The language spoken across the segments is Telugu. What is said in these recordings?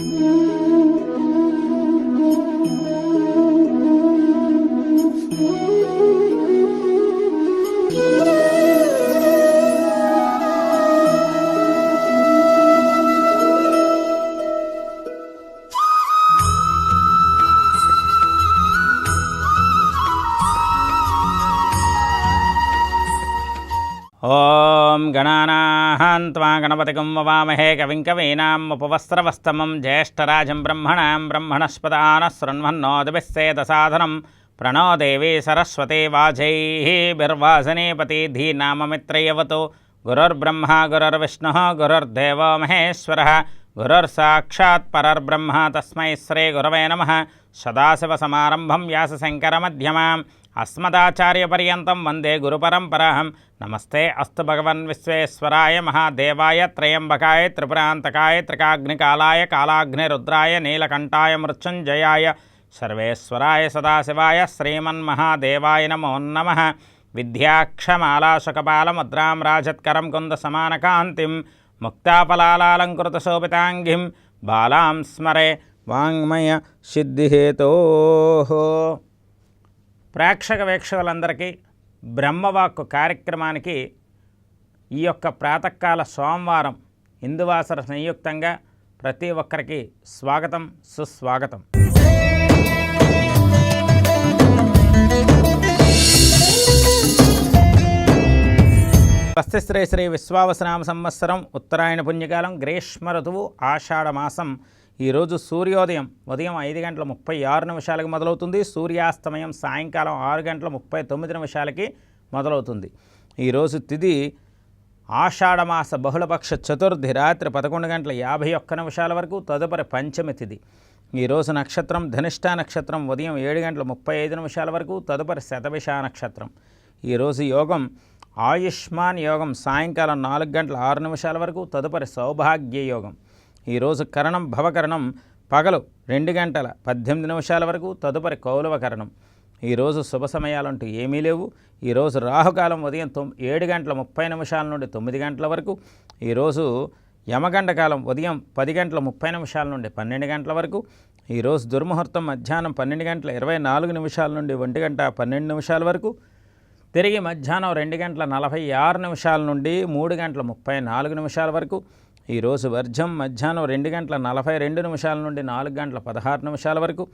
ఓం गणपतिकं ववामहे कविं ज्येष्ठराज ब्रह्मण ब्रह्मणस्पदान ब्रह्मणां ब्रह्मणस्पदानः शृण्वन्नोदिभिस्सेदसाधनं प्रणो देवी सरस्वती वाजैः धीनाम मित्रवत गुरुर्ब्रह्मा, गुरुर्विष्णुः, गुरुर्देवो महेश्वर। గురుర్సాక్షాత్ పరర్బ్రహ్మ తస్మై శ్రీ గురవే నమ సదాశివసమారంభం వ్యాసశంకరమధ్యమాం అస్మదాచార్యపర్యంతం వందే గురుపరంపరాహం నమస్తే అస్తు భగవన్ విశ్వేశ్వరాయ మహాదేవాయ త్రయంబకాయ త్రిపురాంతకాయ త్రికాగ్నికాలాయ కాలాగ్నిరుద్రాయ నీలకంఠాయ మృత్యుంజయాయ సర్వేశ్వరాయ సదాశివాయ శ్రీమన్మహాదేవాయ నమో నమ విద్యాక్షమాలాశకపాలముద్రాం రాజత్కరం కుంద సమానకాంతిం ముక్తాపలాలంకృతశోభితాంగిం బాలాం స్మరే వాంగ్మయ సిద్ధిహేతో. ప్రేక్షక వీక్షకులందరికీ బ్రహ్మవాక్కు కార్యక్రమానికి ఈ యొక్క ప్రాతకాల సోమవారం ఇందువాసర సంయుక్తంగా ప్రతి ఒక్కరికి స్వాగతం సుస్వాగతం. స్వస్తిశ్రీ శ్రీ విశ్వావసనామ సంవత్సరం ఉత్తరాయణ పుణ్యకాలం గ్రీష్మ ఋతువు ఆషాఢమాసం ఈరోజు సూర్యోదయం ఉదయం ఐదు గంటల ముప్పై ఆరు నిమిషాలకి మొదలవుతుంది. సూర్యాస్తమయం సాయంకాలం ఆరు గంటల ముప్పై తొమ్మిది నిమిషాలకి మొదలవుతుంది. ఈరోజు తిథి ఆషాఢమాస బహుళపక్ష చతుర్థి రాత్రి పదకొండు గంటల యాభై ఒక్క నిమిషాల వరకు తదుపరి పంచమి తిథి ఈరోజు నక్షత్రం ధనిష్ట నక్షత్రం ఉదయం ఏడు గంటల ముప్పై ఐదు నిమిషాల వరకు తదుపరి శతభిష నక్షత్రం. ఈరోజు యోగం ఆయుష్మాన్ యోగం సాయంకాలం నాలుగు గంటల ఆరు నిమిషాల వరకు తదుపరి సౌభాగ్య యోగం. ఈరోజు కరణం భవకరణం పగలు రెండు గంటల పద్దెనిమిది నిమిషాల వరకు తదుపరి కౌలవ కరణం. ఈరోజు శుభ సమయాలంటూ ఏమీ లేవు. ఈరోజు రాహుకాలం ఉదయం తొమ్ ఏడు గంటల ముప్పై నిమిషాల నుండి తొమ్మిది గంటల వరకు ఈరోజు యమగండ కాలం ఉదయం పది గంటల ముప్పై నిమిషాల నుండి పన్నెండు గంటల వరకు ఈరోజు దుర్ముహూర్తం మధ్యాహ్నం పన్నెండు గంటల ఇరవై నాలుగు నిమిషాల నుండి ఒంటి గంట పన్నెండు నిమిషాల వరకు తిరిగి మధ్యాహ్నం రెండు గంటల నలభై ఆరు నిమిషాల నుండి మూడు గంటల ముప్పై నాలుగు నిమిషాల వరకు. ఈరోజు వర్జం మధ్యాహ్నం రెండు గంటల నలభై రెండు నిమిషాల నుండి నాలుగు గంటల పదహారు నిమిషాల వరకు.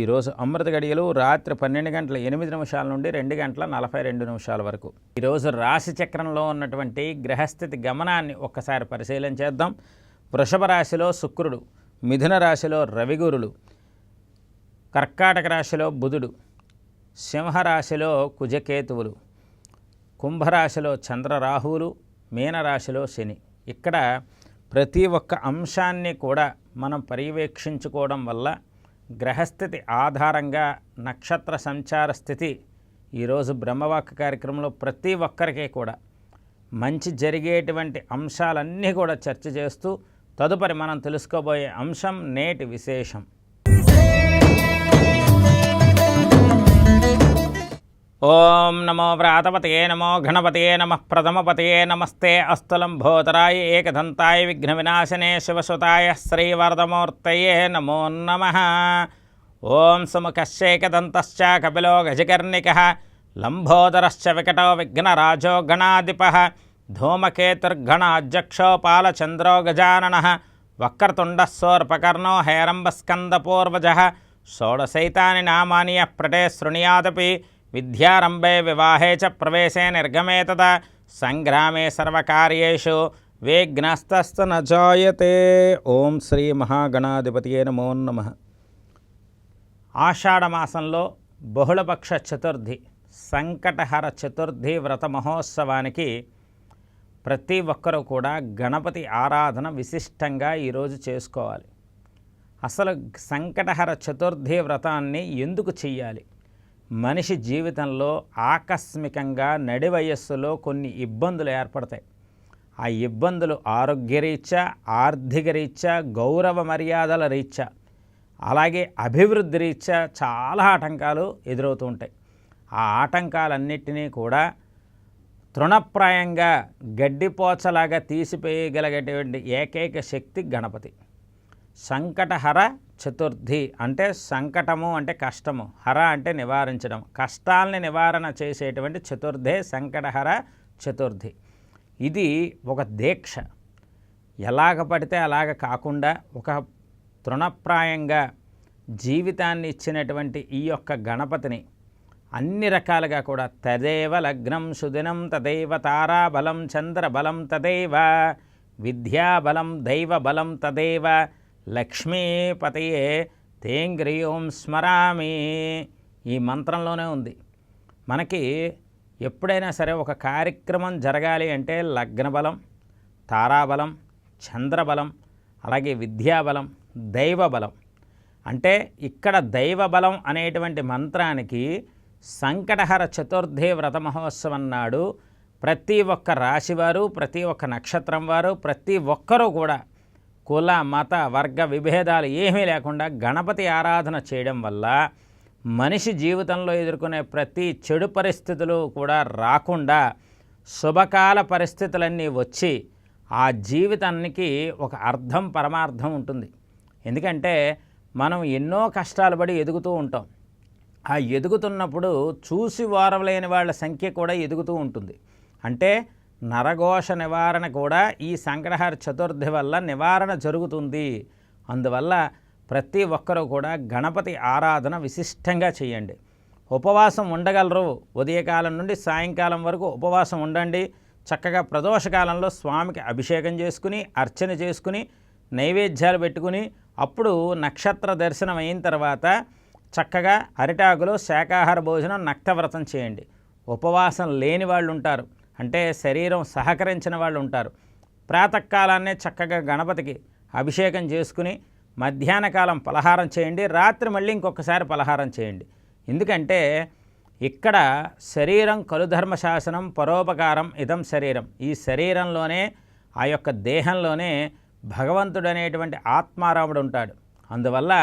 ఈరోజు అమృత గడియలు రాత్రి పన్నెండు గంటల ఎనిమిది నిమిషాల నుండి రెండు గంటల నలభై రెండు నిమిషాల వరకు. ఈరోజు రాశి చక్రంలో ఉన్నటువంటి గ్రహస్థితి గమనాన్ని ఒక్కసారి పరిశీలన చేద్దాం. వృషభ రాశిలో శుక్రుడు మిథున రాశిలో రవిగురులు కర్కాటక రాశిలో బుధుడు సింహరాశిలో కుజకేతువులు కుంభరాశిలో చంద్రరాహువులు మీనరాశిలో శని. ఇక్కడ ప్రతి ఒక్క అంశాన్ని కూడా మనం పర్యవేక్షించుకోవడం వల్ల గ్రహస్థితి ఆధారంగా నక్షత్ర సంచార స్థితి ఈరోజు బ్రహ్మవాక్య కార్యక్రమంలో ప్రతి ఒక్కరికి కూడా మంచి జరిగేటువంటి అంశాలన్నీ కూడా చర్చ చేస్తూ తదుపరి మనం తెలుసుకోబోయే అంశం నేటి విశేషం. ओम नमो व्रातपत नमो घणपत नम प्रथम प्रथमपतये नमस्ते अस्तु लंभोदराय एक विघ्न विनाशने शिवसुताय श्रीवरदमूर्त नमो नम। ओं सुमुखशेकदंत कपिलो गजकर्णिक लम्भोदरश्च विकटो विघ्नराजो गणाधिप, धूमकेतुर्गणाध्यक्षो पालचंद्रो गजानन वक्रतुंड सोऽर्पकर्णो हेरंबस्कंदपूर्वज षोड़शैता प्रटे शृणुयादपि విద్యారంభే వివాహే చ ప్రవేశే నిర్గమే తదా. సంగ్రామే సర్వకార్యేషు విఘ్నస్తస్తు నజాయతే ఓం శ్రీ మహాగణాధిపతియే నమో నమ. ఆషాఢమాసంలో బహుళపక్ష చతుర్థి సంకటహర చతుర్థి వ్రత మహోత్సవానికి ప్రతి ఒక్కరూ కూడా గణపతి ఆరాధన విశిష్టంగా ఈరోజు చేసుకోవాలి. అసలు సంకటహర చతుర్థి వ్రతాన్ని ఎందుకు చెయ్యాలి? మనిషి జీవితంలో ఆకస్మికంగా నడి వయస్సులో కొన్ని ఇబ్బందులు ఏర్పడతాయి. ఆ ఇబ్బందులు ఆరోగ్యరీత్యా ఆర్థిక రీత్యా గౌరవ మర్యాదల రీత్యా అలాగే అభివృద్ధి రీత్యా చాలా ఆటంకాలు ఎదురవుతూ ఉంటాయి. ఆ ఆటంకాలన్నిటినీ కూడా తృణప్రాయంగా గడ్డిపోచలాగా తీసిపేయగలిగేటువంటి ఏకైక శక్తి గణపతి. సంకటహర చతుర్థి అంటే సంకటము అంటే కష్టము హర అంటే నివారించడం. కష్టాలని నివారణ చేసేటువంటి చతుర్థే సంకటహర చతుర్థి. ఇది ఒక దీక్ష. ఎలాగ పడితే అలాగ కాకుండా ఒక తృణప్రాయంగా జీవితాన్ని ఇచ్చినటువంటి ఈ యొక్క గణపతిని అన్ని రకాలుగా కూడా తదేవ లగ్నం సుదినం తదేవ తారాబలం చంద్రబలం తదేవ విద్యాబలం దైవబలం తదేవ లక్ష్మీపతయే తేంగ్రియోం స్మరామి ఈ మంత్రంలోనే ఉంది. మనకి ఎప్పుడైనా సరే ఒక కార్యక్రమం జరగాలి అంటే లగ్నబలం తారాబలం చంద్రబలం అలాగే విద్యాబలం దైవబలం. అంటే ఇక్కడ దైవబలం అనేటువంటి మంత్రానికి సంకటహర చతుర్థి వ్రత మహోత్సవం నాడు ప్రతి ఒక్క రాశివారు ప్రతి ఒక్క నక్షత్రం వారు ప్రతి ఒక్కరూ కూడా కుల మత వర్గ విభేదాలు ఏమీ లేకుండా గణపతి ఆరాధన చేయడం వల్ల మనిషి జీవితంలో ఎదుర్కొనే ప్రతి చెడు పరిస్థితులు కూడా రాకుండా శుభకాల పరిస్థితులన్నీ వచ్చి ఆ జీవితానికి ఒక అర్థం పరమార్థం ఉంటుంది. ఎందుకంటే మనం ఎన్నో కష్టాలు పడి ఎదుగుతూ ఉంటాం. ఆ ఎదుగుతున్నప్పుడు చూసి వారలేని వాళ్ళ సంఖ్య కూడా ఎదుగుతూ ఉంటుంది. అంటే నరఘోష నివారణ కూడా ఈ సంగ్రహార చతుర్థి వల్ల నివారణ జరుగుతుంది. అందువల్ల ప్రతి ఒక్కరూ కూడా గణపతి ఆరాధన విశిష్టంగా చేయండి. ఉపవాసం ఉండగలరు. ఉదయకాలం నుండి సాయంకాలం వరకు ఉపవాసం ఉండండి. చక్కగా ప్రదోషకాలంలో స్వామికి అభిషేకం చేసుకుని అర్చన చేసుకుని నైవేద్యాలు పెట్టుకుని అప్పుడు నక్షత్ర దర్శనం అయిన తర్వాత చక్కగా అరిటాకులో శాకాహార భోజనం నక్తవ్రతం చేయండి. ఉపవాసం లేని వాళ్ళు ఉంటారు. అంటే శరీరం సహకరించిన వాళ్ళు ఉంటారు. ప్రాతకాలాన్నే చక్కగా గణపతికి అభిషేకం చేసుకుని మధ్యాహ్న కాలం పలహారం చేయండి రాత్రి మళ్ళీ ఇంకొకసారి పలహారం చేయండి. ఎందుకంటే ఇక్కడ శరీరం కలుధర్మ శాసనం పరోపకారం ఇదం శరీరం. ఈ శరీరంలోనే ఆ యొక్క దేహంలోనే భగవంతుడు అనేటువంటి ఆత్మారాముడు ఉంటాడు. అందువల్ల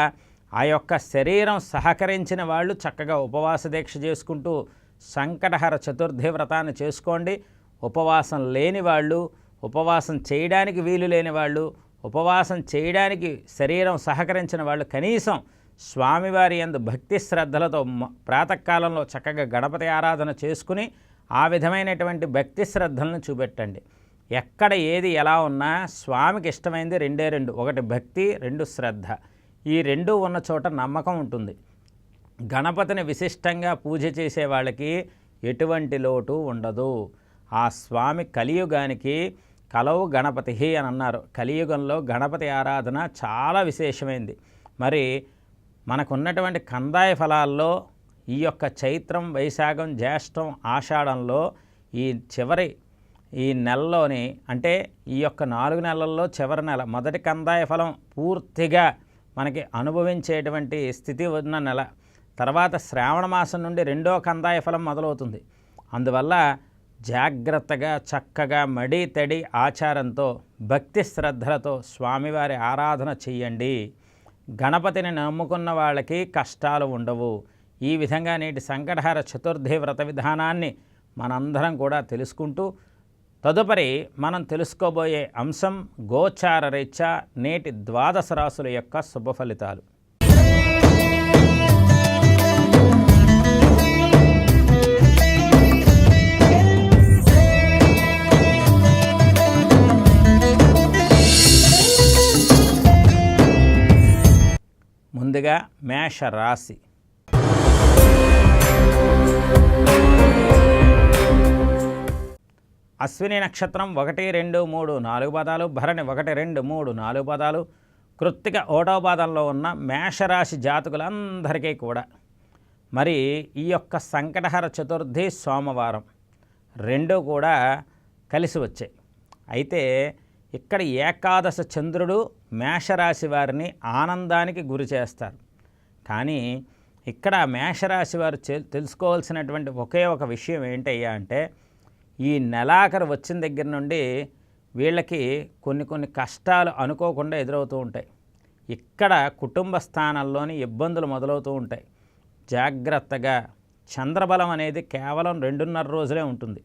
ఆ యొక్క శరీరం సహకరించిన వాళ్ళు చక్కగా ఉపవాస దీక్ష చేసుకుంటూ సంకటహర చతుర్థి వ్రతాన్ని చేసుకోండి. ఉపవాసం లేని వాళ్ళు ఉపవాసం చేయడానికి వీలు లేని వాళ్ళు ఉపవాసం చేయడానికి శరీరం సహకరించిన వాళ్ళు కనీసం స్వామివారి ఎందు భక్తి శ్రద్ధలతో మ- ప్రాతకాలంలో చక్కగా గణపతి ఆరాధన చేసుకుని ఆ విధమైనటువంటి భక్తి శ్రద్ధలను చూపెట్టండి. ఎక్కడ ఏది ఎలా ఉన్నా స్వామికి ఇష్టమైంది రెండే రెండు ఒకటి భక్తి రెండు శ్రద్ధ. ఈ రెండు ఉన్న చోట నమ్మకం ఉంటుంది. గణపతిని విశిష్టంగా పూజ చేసే వాళ్ళకి ఎటువంటి లోటు ఉండదు. ఆ స్వామి కలియుగానికి కలవు గణపతి అని అన్నారు. కలియుగంలో గణపతి ఆరాధన చాలా విశేషమైంది. మరి మనకున్నటువంటి కందాయ ఫలాల్లో ఈ యొక్క చైత్రం వైశాఖం జ్యేష్టం ఆషాఢంలో ఈ చివరి ఈ నెలలోని అంటే ఈ యొక్క నాలుగు నెలల్లో చివరి నెల మొదటి కందాయ ఫలం పూర్తిగా మనకి అనుభవించేటువంటి స్థితి ఉన్న నెల. తర్వాత శ్రావణ మాసం నుండి రెండో కందాయ ఫలం మొదలవుతుంది. అందువల్ల జాగ్రత్తగా చక్కగా మడి తడి ఆచారంతో భక్తి శ్రద్ధలతో స్వామివారి ఆరాధన చెయ్యండి. గణపతిని నమ్ముకున్న వాళ్ళకి కష్టాలు ఉండవు. ఈ విధంగా నేటి సంకటహార చతుర్థి వ్రత విధానాన్ని మనందరం కూడా తెలుసుకుంటూ తదుపరి మనం తెలుసుకోబోయే అంశం గోచార రీత్యా నేటి ద్వాదశ రాసుల యొక్క శుభ ఫలితాలు. ముందుగా మేష రాశి. అశ్విని నక్షత్రం ఒకటి రెండు మూడు నాలుగు పదాలు భరణి ఒకటి రెండు మూడు నాలుగు పదాలు. కృత్తిక ఓటో పాదంలో ఉన్న మేషరాశి జాతకులందరికీ కూడా మరి ఈ యొక్క సంకటహర చతుర్థి సోమవారం రెండూ కూడా కలిసి వచ్చాయి. అయితే ఇక్కడ ఏకాదశ చంద్రుడు మేషరాశి వారిని ఆనందానికి గురి చేస్తారు. కానీ ఇక్కడ మేషరాశి వారు తెలుసుకోవాల్సినటువంటి ఒకే ఒక విషయం ఏంటయ్యా అంటే ఈ నెలాఖరు వచ్చిన దగ్గర నుండి వీళ్ళకి కొన్ని కొన్ని కష్టాలు అనుకోకుండా ఎదురవుతూ ఉంటాయి. ఇక్కడ కుటుంబ స్థానాల్లోని ఇబ్బందులు మొదలవుతూ ఉంటాయి. జాగ్రత్తగా చంద్రబలం అనేది కేవలం రెండున్నర రోజులే ఉంటుంది.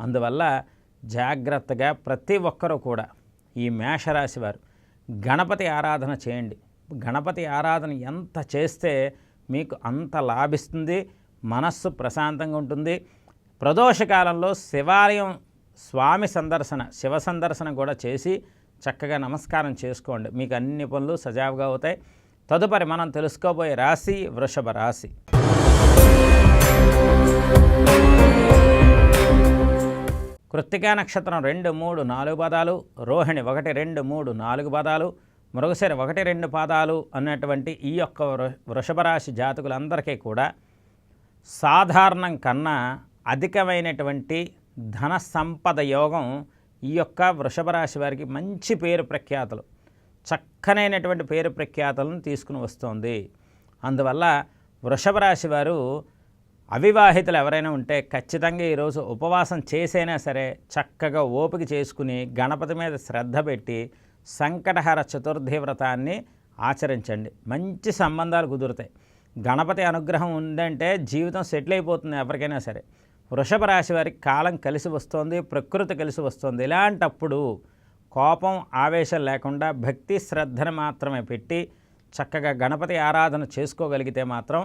అందువల్ల జాగ్రత్తగా ప్రతి ఒక్కరూ కూడా ఈ మేషరాశి వారు గణపతి ఆరాధన చేయండి. గణపతి ఆరాధన ఎంత చేస్తే మీకు అంత లాభిస్తుంది మనస్సు ప్రశాంతంగా ఉంటుంది. ప్రదోషకాలంలో శివాలయం స్వామి సందర్శన శివ సందర్శన కూడా చేసి చక్కగా నమస్కారం చేసుకోండి. మీకు అన్ని పనులు సజావుగా అవుతాయి. తదుపరి మనం తెలుసుకోబోయే రాశి వృషభ రాశి. కృత్తికా నక్షత్రం రెండు మూడు నాలుగు పదాలు రోహిణి ఒకటి రెండు మూడు నాలుగు పదాలు మృగశిర ఒకటి రెండు పాదాలు అన్నటువంటి ఈ యొక్క వృ- వృషభ రాశి జాతకులందరికీ కూడా సాధారణం కన్నా అధికమైనటువంటి ధన సంపద యోగం ఈ యొక్క వృషభ రాశి వారికి మంచి పేరు ప్రఖ్యాతలు. చక్కనైనటువంటి పేరు ప్రఖ్యాతలను తీసుకుని వస్తోంది. అందువల్ల వృషభ రాశి వారు అవివాహితులు ఎవరైనా ఉంటే ఖచ్చితంగా ఈరోజు ఉపవాసం చేసైనా సరే చక్కగా ఓపిక చేసుకుని గణపతి మీద శ్రద్ధ పెట్టి సంకటహర చతుర్థి వ్రతాన్ని ఆచరించండి. మంచి సంబంధాలు కుదురుతాయి. గణపతి అనుగ్రహం ఉందంటే జీవితం సెటిల్ అయిపోతుంది ఎవరికైనా సరే. వృషభ రాశి వారికి కాలం కలిసి వస్తుంది ప్రకృతి కలిసి వస్తుంది. ఇలాంటప్పుడు కోపం ఆవేశం లేకుండా భక్తి శ్రద్ధను మాత్రమే పెట్టి చక్కగా గణపతి ఆరాధన చేసుకోగలిగితే మాత్రం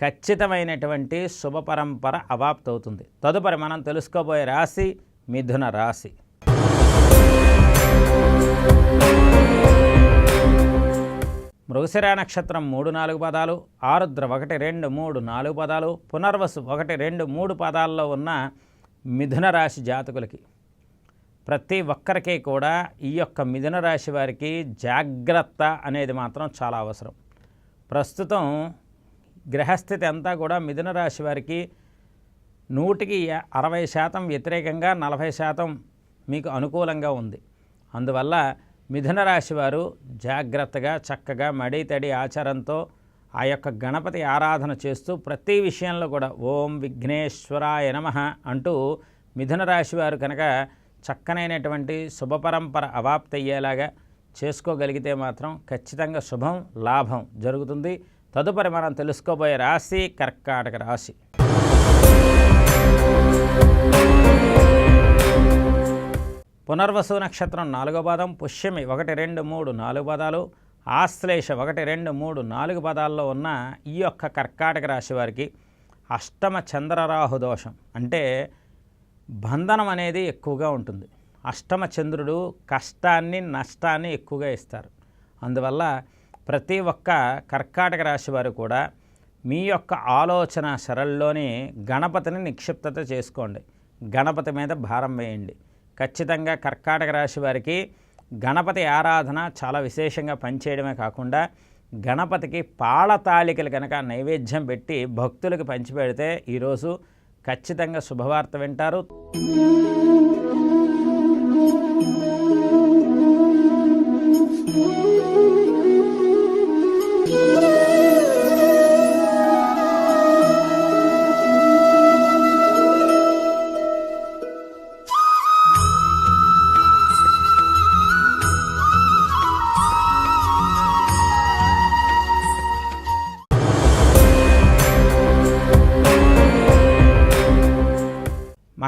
ఖచ్చితమైనటువంటి శుభ పరంపర అవాప్తవుతుంది తదుపరి మనం తెలుసుకోబోయే రాశి మిథున రాశి. మృగశిరా నక్షత్రం మూడు నాలుగు పదాలు ఆరుద్ర ఒకటి రెండు మూడు నాలుగు పదాలు పునర్వసు ఒకటి రెండు మూడు పదాల్లో ఉన్న మిథున రాశి జాతకులకి ప్రతి ఒక్కరికి కూడా ఈ యొక్క మిథున రాశి వారికి జాగ్రత్త అనేది మాత్రం చాలా అవసరం. ప్రస్తుతం గ్రహస్థితి అంతా కూడా మిథున రాశి వారికి నూటికి అరవై శాతం వ్యతిరేకంగా నలభై శాతం మీకు అనుకూలంగా ఉంది. అందువల్ల మిథున రాశి వారు జాగ్రత్తగా చక్కగా మడి తడి ఆచారంతో ఆ యొక్క గణపతి ఆరాధన చేస్తూ ప్రతి విషయంలో కూడా ఓం విఘ్నేశ్వరాయ నమ అంటూ మిథున రాశి వారు కనుక చక్కనైనటువంటి శుభపరంపర అవాప్తి అయ్యేలాగా చేసుకోగలిగితే మాత్రం ఖచ్చితంగా శుభం లాభం జరుగుతుంది. తదుపరి మనం తెలుసుకోబోయే రాశి కర్కాటక రాశి. పునర్వసు నక్షత్రం నాలుగో పాదం పుష్యమి ఒకటి రెండు మూడు నాలుగు పదాలు ఆశ్లేష ఒకటి రెండు మూడు నాలుగు పదాల్లో ఉన్న ఈ యొక్క కర్కాటక రాశి వారికి అష్టమ చంద్రరాహు దోషం. అంటే బంధనం అనేది ఎక్కువగా ఉంటుంది. అష్టమ చంద్రుడు కష్టాన్ని నష్టాన్ని ఎక్కువగా ఇస్తారు. అందువల్ల ప్రతి ఒక్క కర్కాటక రాశి వారు కూడా మీ యొక్క ఆలోచన సరళలోనే గణపతిని నిక్షిప్తత చేసుకోండి. గణపతి మీద భారం వేయండి. ఖచ్చితంగా కర్కాటక రాశి వారికి గణపతి ఆరాధన చాలా విశేషంగా పనిచేయడమే కాకుండా గణపతికి పాళతాళికలు కనుక నైవేద్యం పెట్టి భక్తులకు పంచిపెడితే ఈరోజు ఖచ్చితంగా శుభవార్త వింటారు.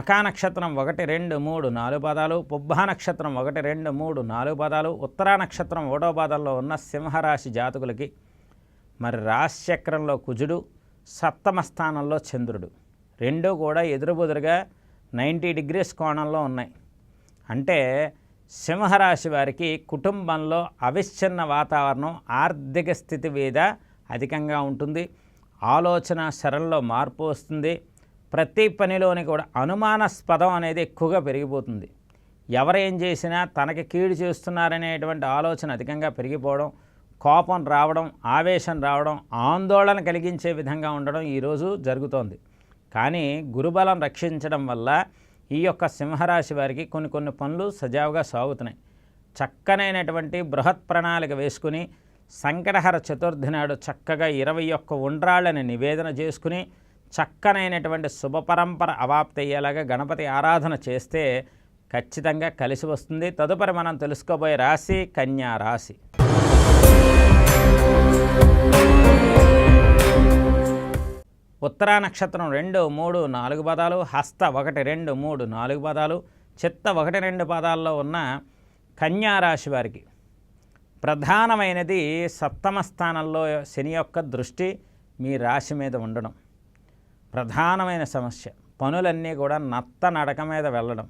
మకా నక్షత్రం ఒకటి రెండు మూడు నాలుగు పదాలు పుబ్బా నక్షత్రం ఒకటి రెండు మూడు నాలుగు పదాలు ఉత్తరా నక్షత్రం ఒకటో పాదంలో ఉన్న సింహరాశి జాతకులకి మరి రాశిచక్రంలో కుజుడు సప్తమ స్థానంలో చంద్రుడు. రెండూ కూడా ఎదురుబుదురుగా నైంటీ డిగ్రీస్ కోణంలో ఉన్నాయి. అంటే సింహరాశి వారికి కుటుంబంలో అవిచ్ఛిన్న వాతావరణం ఆర్థిక స్థితి మీద అధికంగా ఉంటుంది. ఆలోచన శరంలో మార్పు వస్తుంది. ప్రతి పనిలోని కూడా అనుమానాస్పదం అనేది ఎక్కువగా పెరిగిపోతుంది. ఎవరేం ఏం చేసినా తనకి కీడు చేస్తున్నారనేటువంటి ఆలోచన అధికంగా పెరిగిపోవడం కోపం రావడం ఆవేశం రావడం ఆందోళన కలిగించే విధంగా ఉండడం ఈరోజు జరుగుతోంది. కానీ గురుబలం రక్షించడం వల్ల ఈ యొక్క సింహరాశి వారికి కొన్ని కొన్ని పనులు సజావుగా సాగుతున్నాయి. చక్కనైనటువంటి బృహత్ ప్రణాళిక వేసుకుని సంకటహర చతుర్థి నాడు చక్కగా ఇరవై ఒక్క ఉండ్రాళ్ళని నివేదన చేసుకుని చక్కనైనటువంటి శుభ పరంపర అవాప్తి అయ్యేలాగా గణపతి ఆరాధన చేస్తే ఖచ్చితంగా కలిసి వస్తుంది. తదుపరి మనం తెలుసుకోబోయే రాశి కన్యా రాశి. ఉత్తరా నక్షత్రం రెండు మూడు నాలుగు పదాలు హస్త ఒకటి రెండు మూడు నాలుగు పదాలు చిత్త ఒకటి రెండు పదాల్లో ఉన్న కన్యా రాశి వారికి ప్రధానమైనది సప్తమ స్థానంలో శని యొక్క దృష్టి మీ రాశి మీద ఉండడం. ప్రధానమైన సమస్య. పనులన్నీ కూడా నత్త నడక మీద వెళ్ళడం.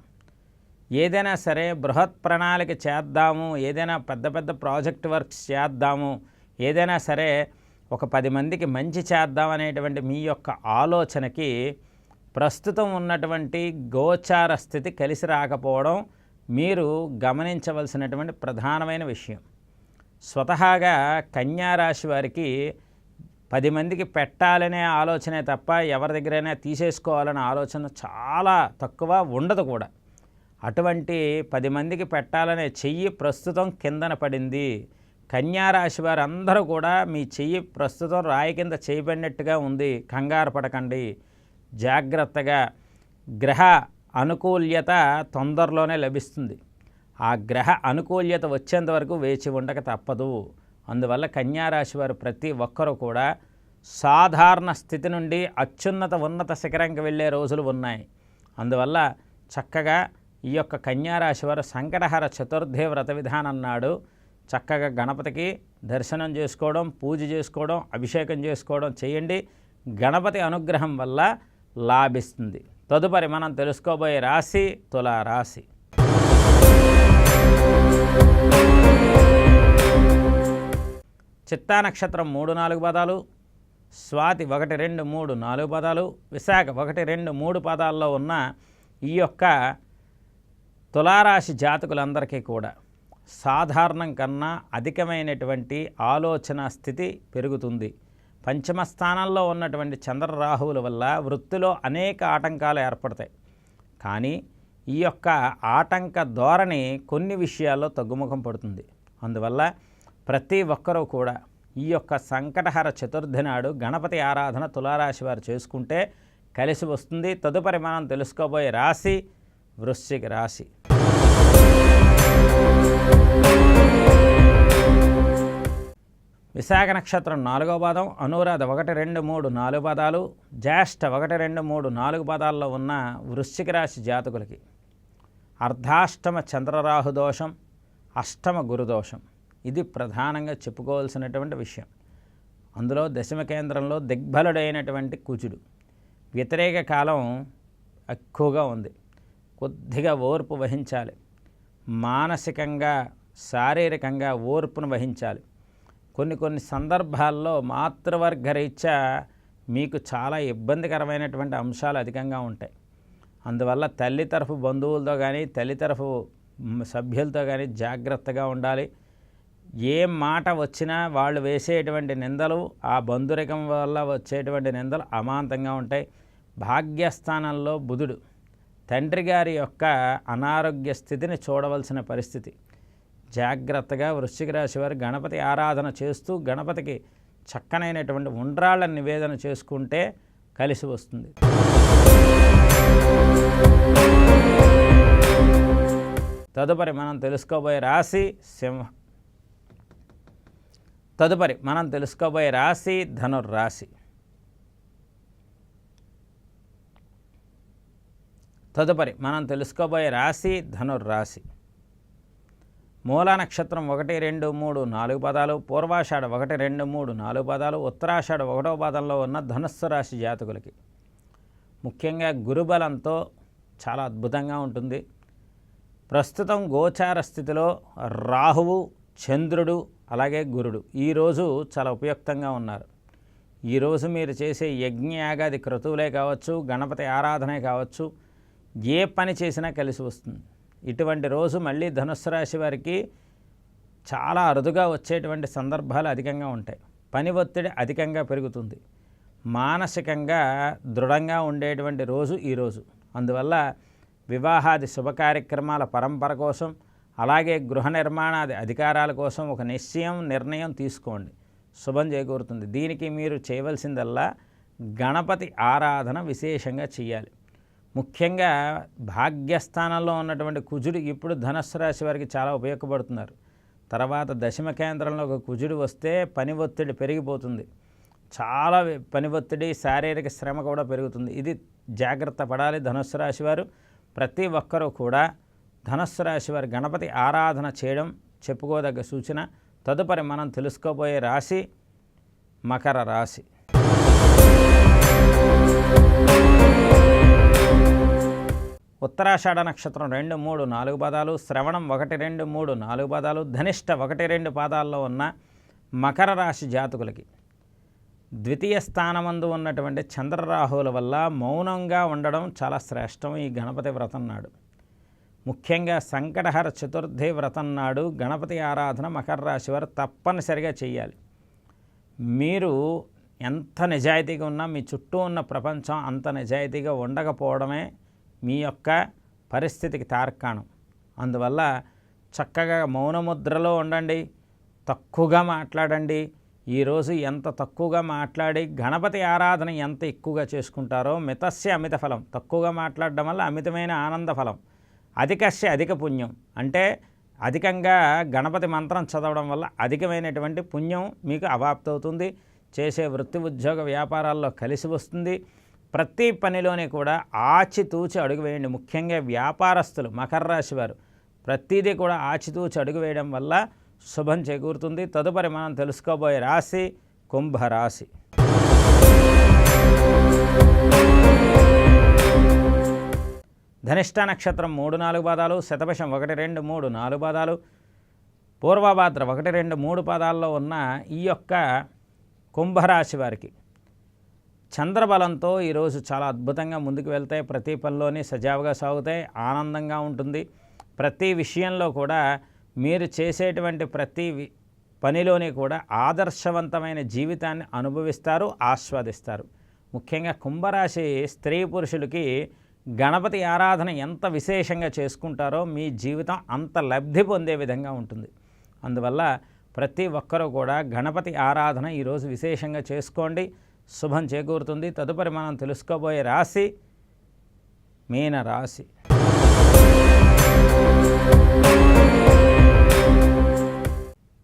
ఏదైనా సరే బృహత్ ప్రణాళిక చేద్దాము ఏదైనా పెద్ద పెద్ద ప్రాజెక్ట్ వర్క్స్ చేద్దాము ఏదైనా సరే ఒక పది మందికి మంచి చేద్దాం అనేటువంటి మీ యొక్క ఆలోచనకి ప్రస్తుతం ఉన్నటువంటి గోచార స్థితి కలిసి రాకపోవడం మీరు గమనించవలసినటువంటి ప్రధానమైన విషయం. స్వతహాగా కన్యారాశి వారికి పది మందికి పెట్టాలనే ఆలోచనే తప్ప ఎవరి దగ్గరైనా తీసేసుకోవాలనే ఆలోచన చాలా తక్కువ ఉండదు కూడా. అటువంటి పది మందికి పెట్టాలనే చెయ్యి ప్రస్తుతం కిందన పడింది. కన్యారాశి వారు అందరూ కూడా మీ చెయ్యి ప్రస్తుతం రాయి కింద చేయబడినట్టుగా ఉంది. కంగారు పడకండి. జాగ్రత్తగా. గ్రహ అనుకూల్యత తొందరలోనే లభిస్తుంది. ఆ గ్రహ అనుకూల్యత వచ్చేంత వరకు వేచి ఉండక తప్పదు. అందువల్ల కన్యారాశి వారు ప్రతి ఒక్కరూ కూడా సాధారణ స్థితి నుండి అత్యున్నత ఉన్నత శిఖరంకి వెళ్ళే రోజులు ఉన్నాయి. అందువల్ల చక్కగా ఈ యొక్క కన్యారాశి వారు సంకటహర చతుర్థి వ్రత విధానం నాడు చక్కగా గణపతికి దర్శనం చేసుకోవడం పూజ చేసుకోవడం అభిషేకం చేసుకోవడం చేయండి. గణపతి అనుగ్రహం వల్ల లాభిస్తుంది. తదుపరి మనం తెలుసుకోబోయే రాశి తులా చిత్తా నక్షత్రం మూడు నాలుగు పదాలు స్వాతి ఒకటి రెండు మూడు నాలుగు పదాలు విశాఖ ఒకటి రెండు మూడు పదాల్లో ఉన్న ఈ యొక్క తులారాశి జాతకులందరికీ కూడా సాధారణం కన్నా అధికమైనటువంటి ఆలోచన స్థితి పెరుగుతుంది. పంచమ స్థానంలో ఉన్నటువంటి చంద్రరాహువుల వల్ల వృత్తిలో అనేక ఆటంకాలు ఏర్పడతాయి. కానీ ఈ యొక్క ఆటంక ధోరణి కొన్ని విషయాల్లో తగ్గుముఖం పడుతుంది. అందువల్ల ప్రతి ఒక్కరూ కూడా ఈ యొక్క సంకటహర చతుర్థి నాడు గణపతి ఆరాధన తులారాశి వారు చేసుకుంటే కలిసి వస్తుంది. తదుపరి మనం తెలుసుకోబోయే రాశి వృశ్చిక రాశి. విశాఖ నక్షత్రం నాలుగో పాదం అనురాధ ఒకటి రెండు మూడు నాలుగు పదాలు జ్యేష్ఠ ఒకటి రెండు మూడు నాలుగు పదాల్లో ఉన్న వృశ్చిక రాశి జాతకులకి అర్ధాష్టమ చంద్రరాహు దోషం అష్టమ గురుదోషం ఇది ప్రధానంగా చెప్పుకోవాల్సినటువంటి విషయం. అందులో దశమ కేంద్రంలో దిగ్బలుడైనటువంటి కుచుడు వ్యతిరేక కాలం ఎక్కువగా ఉంది. కొద్దిగా ఓర్పు వహించాలి. మానసికంగా శారీరకంగా ఓర్పును వహించాలి. కొన్ని కొన్ని సందర్భాల్లో మాతృవర్గరీత్యా మీకు చాలా ఇబ్బందికరమైనటువంటి అంశాలు అధికంగా ఉంటాయి. అందువల్ల తల్లి తరఫు బంధువులతో కానీ తల్లి తరఫు సభ్యులతో కానీ జాగ్రత్తగా ఉండాలి. ఏ మాట వచ్చినా వాళ్ళు వేసేటువంటి నిందలు ఆ బంధురికం వల్ల వచ్చేటువంటి నిందలు అమాంతంగా ఉంటాయి. భాగ్యస్థానంలో బుధుడు తండ్రి గారి యొక్క అనారోగ్య స్థితిని చూడవలసిన పరిస్థితి. జాగ్రత్తగా వృశ్చిక రాశి వారు గణపతి ఆరాధన చేస్తూ గణపతికి చక్కనైనటువంటి ఉండ్రాళ్ళ నివేదన చేసుకుంటే కలిసి వస్తుంది. తదుపరి మనం తెలుసుకోబోయే రాశి సింహం తదుపరి మనం తెలుసుకోబోయే రాశి ధనుర్రాశి. తదుపరి మనం తెలుసుకోబోయే రాశి ధనుర్రాశి. మూలా నక్షత్రం ఒకటి రెండు మూడు నాలుగు పదాలు పూర్వాషాఢ ఒకటి రెండు మూడు నాలుగు పదాలు ఉత్తరాషాఢ ఒకటో పదంలో ఉన్న ధనుస్సు రాశి జాతకులకి. ముఖ్యంగా గురుబలంతో చాలా అద్భుతంగా ఉంటుంది. ప్రస్తుతం గోచార స్థితిలో రాహువు చంద్రుడు అలాగే గురుడు ఈరోజు చాలా ఉపయుక్తంగా ఉన్నారు. ఈరోజు మీరు చేసే యజ్ఞయాగాది క్రతువులే కావచ్చు గణపతి ఆరాధనే కావచ్చు ఏ పని చేసినా కలిసి వస్తుంది. ఇటువంటి రోజు మళ్ళీ ధనుస్సు రాశి వారికి చాలా అరుదుగా వచ్చేటువంటి సందర్భాలు అధికంగా ఉంటాయి. పని ఒత్తిడి అధికంగా పెరుగుతుంది. మానసికంగా దృఢంగా ఉండేటువంటి రోజు ఈరోజు అందువల్ల వివాహాది శుభ కార్యక్రమాల పరంపర కోసం అలాగే గృహ నిర్మాణాది అధికారాల కోసం ఒక నిశ్చయం నిర్ణయం తీసుకోండి. శుభం చేకూరుతుంది. దీనికి మీరు చేయవలసిందల్లా గణపతి ఆరాధన విశేషంగా చేయాలి. ముఖ్యంగా భాగ్యస్థానంలో ఉన్నటువంటి కుజుడు ఇప్పుడు ధనస్సు రాశి వారికి చాలా ఉపయోగపడుతున్నారు. తర్వాత దశమ కేంద్రంలో ఒక కుజుడు వస్తే పని ఒత్తిడి పెరిగిపోతుంది. చాలా పని ఒత్తిడి శారీరక శ్రమ కూడా పెరుగుతుంది. ఇది జాగ్రత్త పడాలి ధనుస్సు రాశి వారు. ప్రతి ఒక్కరూ కూడా ధనస్సు రాశి వారి గణపతి ఆరాధన చేయడం చెప్పుకోదగ్గ సూచన. తదుపరి మనం తెలుసుకోబోయే రాశి మకర రాశి. ఉత్తరాషాఢ నక్షత్రం రెండు మూడు నాలుగు పాదాలు శ్రవణం ఒకటి రెండు మూడు నాలుగు పాదాలు ధనిష్ట ఒకటి రెండు పాదాల్లో ఉన్న మకర రాశి జాతకులకి. ద్వితీయ స్థానమందు ఉన్నటువంటి చంద్రరాహువుల వల్ల మౌనంగా ఉండడం చాలా శ్రేష్టం ఈ గణపతి వ్రతం నాడు. ముఖ్యంగా సంకటహర చతుర్థి వ్రతం నాడు గణపతి ఆరాధన మకర రాశి వారు తప్పనిసరిగా చేయాలి మీరు ఎంత నిజాయితీగా ఉన్నా మీ చుట్టూ ఉన్న ప్రపంచం అంత నిజాయితీగా ఉండకపోవడమే మీ యొక్క పరిస్థితికి తార్కాణం. అందువల్ల చక్కగా మౌనముద్రలో ఉండండి తక్కువగా మాట్లాడండి. ఈరోజు ఎంత తక్కువగా మాట్లాడి గణపతి ఆరాధన ఎంత ఎక్కువగా చేసుకుంటారో మితస్య అమిత ఫలం. తక్కువగా మాట్లాడడం వల్ల అమితమైన ఆనంద ఫలం. అధికస్య అధిక పుణ్యం. అంటే అధికంగా గణపతి మంత్రం చదవడం వల్ల అధికమైనటువంటి పుణ్యం మీకు అవాప్తవుతుంది. చేసే వృత్తి ఉద్యోగ వ్యాపారాల్లో కలిసి వస్తుంది. ప్రతి పనిలోనే కూడా ఆచితూచి అడుగు వేయండి. ముఖ్యంగా వ్యాపారస్తులు మకర రాశి వారు ప్రతిదీ కూడా ఆచితూచి అడుగు వేయడం వల్ల శుభం చేకూరుతుంది. తదుపరి మనం తెలుసుకోబోయే రాశి కుంభరాశి. ధనిష్ట నక్షత్రం మూడు నాలుగు పాదాలు శతపశం ఒకటి రెండు మూడు నాలుగు పాదాలు పూర్వభాద్ర ఒకటి రెండు మూడు పాదాల్లో ఉన్న ఈ యొక్క కుంభరాశి వారికి చంద్రబలంతో ఈరోజు చాలా అద్భుతంగా ముందుకు వెళ్తాయి. ప్రతి పనిలోని సజావుగా సాగుతాయి ఆనందంగా ఉంటుంది. ప్రతి విషయంలో కూడా మీరు చేసేటువంటి ప్రతి పనిలోనే కూడా ఆదర్శవంతమైన జీవితాన్ని అనుభవిస్తారు ఆస్వాదిస్తారు. ముఖ్యంగా కుంభరాశి స్త్రీ పురుషులకి గణపతి ఆరాధన ఎంత విశేషంగా చేసుకుంటారో మీ జీవితం అంత లబ్ధి పొందే విధంగా ఉంటుంది. అందువల్ల ప్రతి ఒక్కరూ కూడా గణపతి ఆరాధన ఈరోజు విశేషంగా చేసుకోండి. శుభం చేకూరుతుంది. తదుపరి మనం తెలుసుకోబోయే రాశి మీన రాశి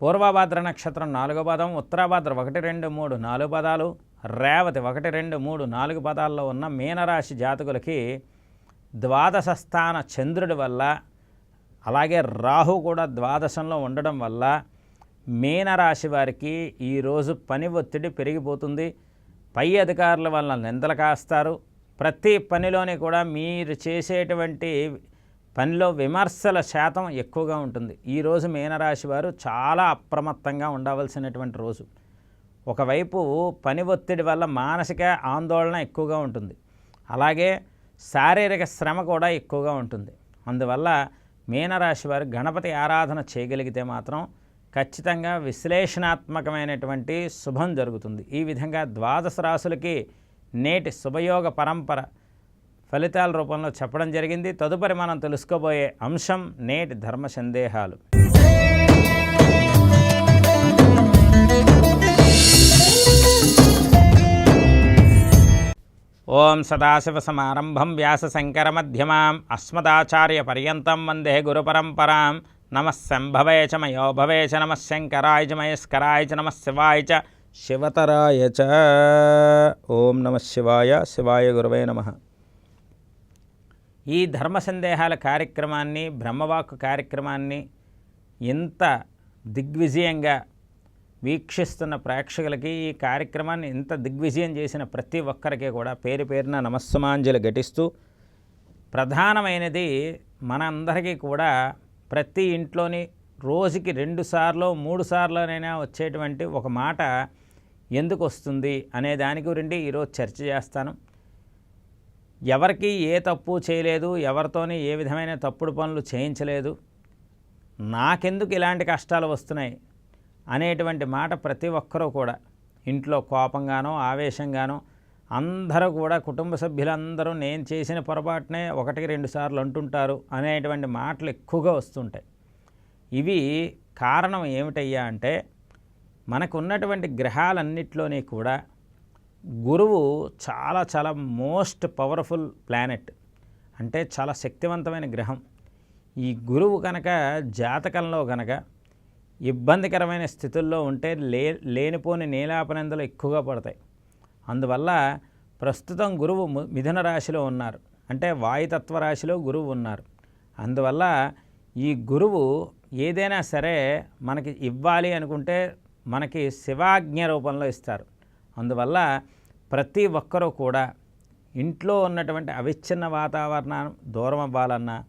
పూర్వభాద్ర నక్షత్రం నాలుగో పదం ఉత్తరాభాద్ర ఒకటి రెండు మూడు నాలుగు పదాలు రేవతి ఒకటి రెండు మూడు నాలుగు పదాల్లో ఉన్న మీనరాశి జాతకులకి ద్వాదశ స్థాన చంద్రుడి వల్ల అలాగే రాహు కూడా ద్వాదశంలో ఉండడం వల్ల మీనరాశి వారికి ఈరోజు పని ఒత్తిడి పెరిగిపోతుంది. పై అధికారుల వల్ల నిందలు కాస్తారు. ప్రతి పనిలోని కూడా మీరు చేసేటువంటి పనిలో విమర్శల శాతం ఎక్కువగా ఉంటుంది. ఈరోజు మీనరాశి వారు చాలా అప్రమత్తంగా ఉండవలసినటువంటి రోజు. ఒకవైపు పని ఒత్తిడి వల్ల మానసిక ఆందోళన ఎక్కువగా ఉంటుంది. అలాగే శారీరక శ్రమ కూడా ఎక్కువగా ఉంటుంది. అందువల్ల మీనరాశి వారు గణపతి ఆరాధన చేయగలిగితే మాత్రం ఖచ్చితంగా విశ్లేషణాత్మకమైనటువంటి శుభం జరుగుతుంది. ఈ విధంగా ద్వాదశ రాశులకి నేటి శుభయోగ పరంపర ఫలితాల రూపంలో చెప్పడం జరిగింది. తదుపరి మనం తెలుసుకోబోయే అంశం నేటి ధర్మ సందేహాలు. ఓం సదాశివసమారంభం వ్యాసశంకరమధ్యమాం అస్మదాచార్యపర్యంతం వందే గురుపరంపరాం నమ శంభవే చ మయో భవే చ నమ శంకరాయ చ మయస్కరాయ చ నమ శివాయ చ శివతరాయ చ. ఓం నమ శివాయ శివాయ గురవే నమ. ఈ ధర్మ సందేహాల కార్యక్రమాన్ని బ్రహ్మవాక్కు కార్యక్రమాన్ని ఇంత దిగ్విజయంగా వీక్షిస్తున్న ప్రేక్షకులకి ఈ కార్యక్రమాన్ని ఇంత దిగ్విజయం చేసిన ప్రతి ఒక్కరికి కూడా పేరు పేరున నమస్సమాంజలి ఘటిస్తూ ప్రధానమైనది మనందరికీ కూడా ప్రతి ఇంట్లోని రోజుకి రెండు సార్లు మూడు సార్లునైనా వచ్చేటువంటి ఒక మాట ఎందుకు వస్తుంది అనే దాని గురించి ఈరోజు చర్చ చేస్తాను. ఎవరికి ఏ తప్పు చేయలేదు ఎవరితోని ఏ విధమైన తప్పుడు పనులు చేయించలేదు నాకెందుకు ఇలాంటి కష్టాలు వస్తున్నాయి? అనేటువంటి మాట ప్రతి ఒక్కరూ కూడా ఇంట్లో కోపంగానో ఆవేశంగానో అందరూ కూడా కుటుంబ సభ్యులందరూ నేను చేసిన పొరపాటునే ఒకటికి రెండు సార్లు అంటుంటారు అనేటువంటి మాటలు ఎక్కువగా వస్తుంటాయి. ఇవి కారణం ఏమిటయ్యా అంటే మనకు ఉన్నటువంటి కూడా గురువు చాలా చాలా మోస్ట్ పవర్ఫుల్ ప్లానెట్ అంటే చాలా శక్తివంతమైన గ్రహం. ఈ గురువు కనుక జాతకంలో కనుక ఇబ్బందికరమైన స్థితుల్లో ఉంటే లే లేనిపోని నేలాపనందలు ఎక్కువగా పడతాయి. అందువల్ల ప్రస్తుతం గురువు మిథున రాశిలో ఉన్నారు. అంటే వాయుతత్వ రాశిలో గురువు ఉన్నారు. అందువల్ల ఈ గురువు ఏదైనా సరే మనకి ఇవ్వాలి అనుకుంటే మనకి శివాజ్ఞ రూపంలో ఇస్తారు. అందువల్ల ప్రతి ఒక్కరూ కూడా ఇంట్లో ఉన్నటువంటి అవిచ్ఛిన్న వాతావరణం దూరం అవ్వాలన్నా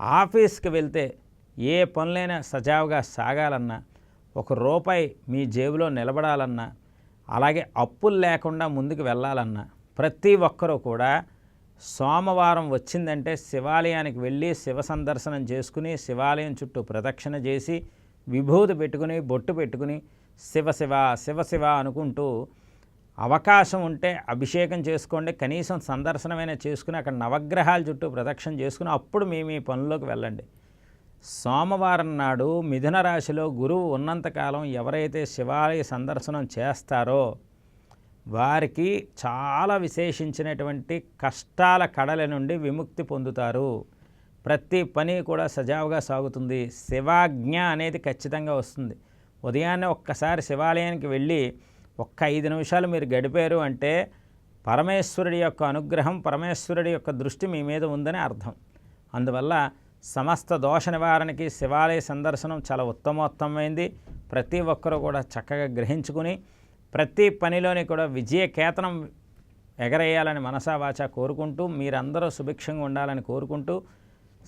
ఆఫీస్కి వెళ్తే ఏ పనులైనా సజావుగా సాగాలన్నా ఒక రూపాయి మీ జేబులో నిలబడాలన్నా అలాగే అప్పులు లేకుండా ముందుకు వెళ్ళాలన్నా ప్రతి ఒక్కరూ కూడా సోమవారం వచ్చిందంటే శివాలయానికి వెళ్ళి శివ సందర్శనం చేసుకుని శివాలయం చుట్టూ ప్రదక్షిణ చేసి విభూతి పెట్టుకుని బొట్టు పెట్టుకుని శివ శివ శివ శివ అనుకుంటూ అవకాశం ఉంటే అభిషేకం చేసుకోండి. కనీసం సందర్శనమైనా చేసుకుని అక్కడ నవగ్రహాల చుట్టూ ప్రదక్షిణ చేసుకుని అప్పుడు మీ మీ పనుల్లోకి వెళ్ళండి. సోమవారం నాడు మిథున రాశిలో గురువు ఉన్నంతకాలం ఎవరైతే శివాలయ సందర్శనం చేస్తారో వారికి చాలా విశేషించినటువంటి కష్టాల కడల నుండి విముక్తి పొందుతారు. ప్రతి పని కూడా సజావుగా సాగుతుంది. శివాజ్ఞ అనేది ఖచ్చితంగా వస్తుంది. ఉదయాన్నే ఒక్కసారి శివాలయానికి వెళ్ళి ఒక్క ఐదు నిమిషాలు మీరు గడిపారు అంటే పరమేశ్వరుడి యొక్క అనుగ్రహం పరమేశ్వరుడి యొక్క దృష్టి మీ మీద ఉందని అర్థం. అందువల్ల సమస్త దోష నివారణకి శివాలయ సందర్శనం చాలా ఉత్తమోత్తమైంది. ప్రతి ఒక్కరూ కూడా చక్కగా గ్రహించుకుని ప్రతి పనిలోని కూడా విజయకేతనం ఎగరేయాలని మనసావాచ కోరుకుంటూ మీరందరూ సుభిక్షంగా ఉండాలని కోరుకుంటూ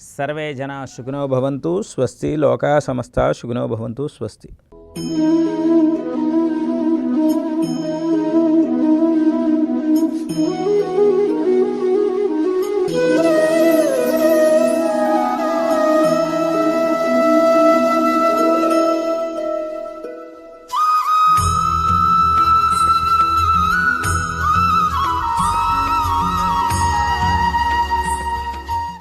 సర్వే జన సుఖినో భవంతు స్వస్తి లోకా సమస్త సుఖినో భవంతు స్వస్తి.